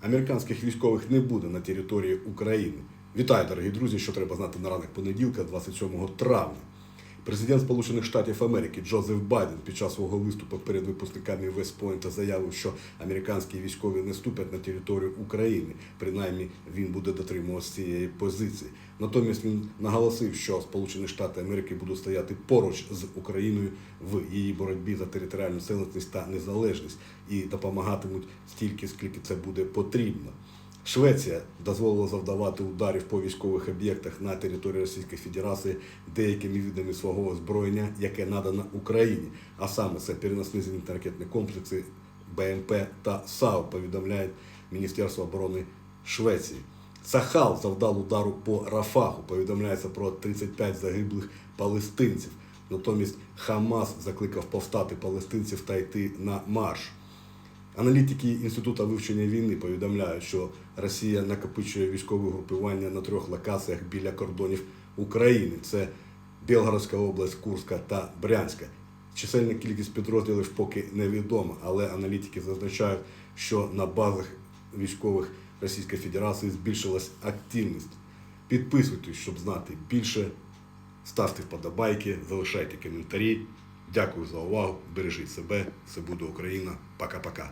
американських військових не буде на території України. Вітаю, дорогі друзі! Що треба знати на ранок понеділка, 27 травня. Президент Сполучених Штатів Америки Джозеф Байден під час свого виступу перед випускниками Вестпойнта заявив, що американські військові не ступять на територію України. Принаймні він буде дотримуватися цієї позиції. Натомість він наголосив, що Сполучені Штати Америки будуть стояти поруч з Україною в її боротьбі за територіальну цілісність та незалежність і допомагатимуть стільки, скільки це буде потрібно. Швеція дозволила завдавати ударів по військових об'єктах на території Російської Федерації деякими видами свого озброєння, яке надано Україні, а саме це переносні зенітно-ракетні комплекси БМП та САУ, повідомляє Міністерство оборони Швеції. Сахал завдав удару по Рафаху. Повідомляється про 35 загиблих палестинців. Натомість Хамас закликав повстати палестинців та йти на марш. Аналітики Інституту вивчення війни повідомляють, що Росія накопичує військові групування на трьох локаціях біля кордонів України: це Білгородська область, Курська та Брянська. Чисельна кількість підрозділів поки невідома, але аналітики зазначають, що на базах військових Російської Федерації збільшилась активність. Підписуйтесь, щоб знати більше. Ставте вподобайки, залишайте коментарі. Дякую за увагу. Бережіть себе. Все буде Україна. Пока-пока.